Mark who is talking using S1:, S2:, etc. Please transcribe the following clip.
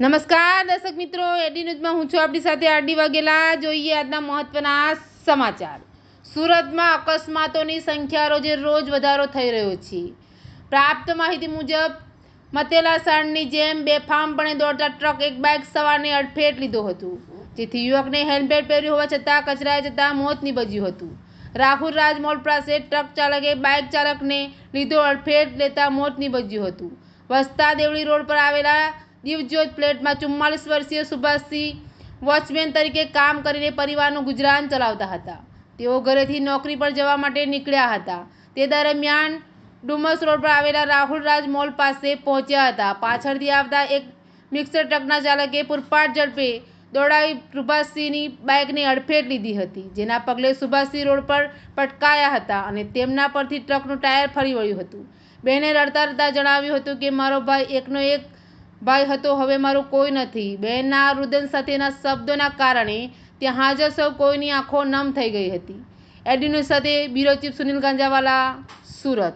S1: નમસ્કાર, દર્શક મિત્રો. એડી ન્યૂઝમાં હું છું આપણી સાથે આરડી વાઘેલા. જોઈએ આજના મહત્વના સમાચાર. સુરતમાં અકસ્માતોની સંખ્યા રોજે રોજ વધારો થઈ રહ્યો છે. પ્રાપ્ત માહિતી મુજબ, મતેલા સાણની જેમ બેફામપણે દોડતા ટ્રક એક બાઇક સવારને અડફેટ લીધો હતું. જેથી યુવકને હેલ્મેટ પહેર્યું હોવા છતાં કચરાઈ જતાં મોત નીપજ્યું હતું. રાહુલ રાજ મોલ પાસે ટ્રક ચાલકે બાઇક ચાલકને લીધો અડફેટ લેતા મોત નીપજ્યું હતું. વસ્તા દેવળી રોડ પર આવેલા દિવજ્યોત પ્લેટમાં ચુમ્માલીસ વર્ષીય સુભાષસિંહ વોચમેન તરીકે કામ કરીને પરિવારનું ગુજરાન ચલાવતા હતા. તેઓ ઘરેથી નોકરી પર જવા માટે નીકળ્યા હતા. તે દરમિયાન ડુમસ રોડ પર આવેલા રાહુલ રાજ મોલ પાસે પહોંચ્યા હતા. પાછળથી આવતા એક મિક્સર ટ્રકના ચાલકે પૂરપાટ ઝડપે દોડાવી સુભાષસિંહની બાઇકને અડફેટ લીધી હતી, જેના પગલે સુભાષસિંહ રોડ પર પટકાયા હતા અને તેમના પરથી ટ્રકનું ટાયર ફરી વળ્યું હતું. બેને રડતા રડતા જણાવ્યું હતું કે, મારો ભાઈ એકનો એક ભાઈ હતો, હવે મારું કોઈ નથી. બહેનના રુદન સાથેના શબ્દોના કારણે ત્યાં હાજર સૌ કોઈની આંખો નમ થઈ ગઈ હતી. એડીન્યૂઝ સાથે બ્યુરો ચીફ સુનિલ ગાંજાવાલા, સુરત.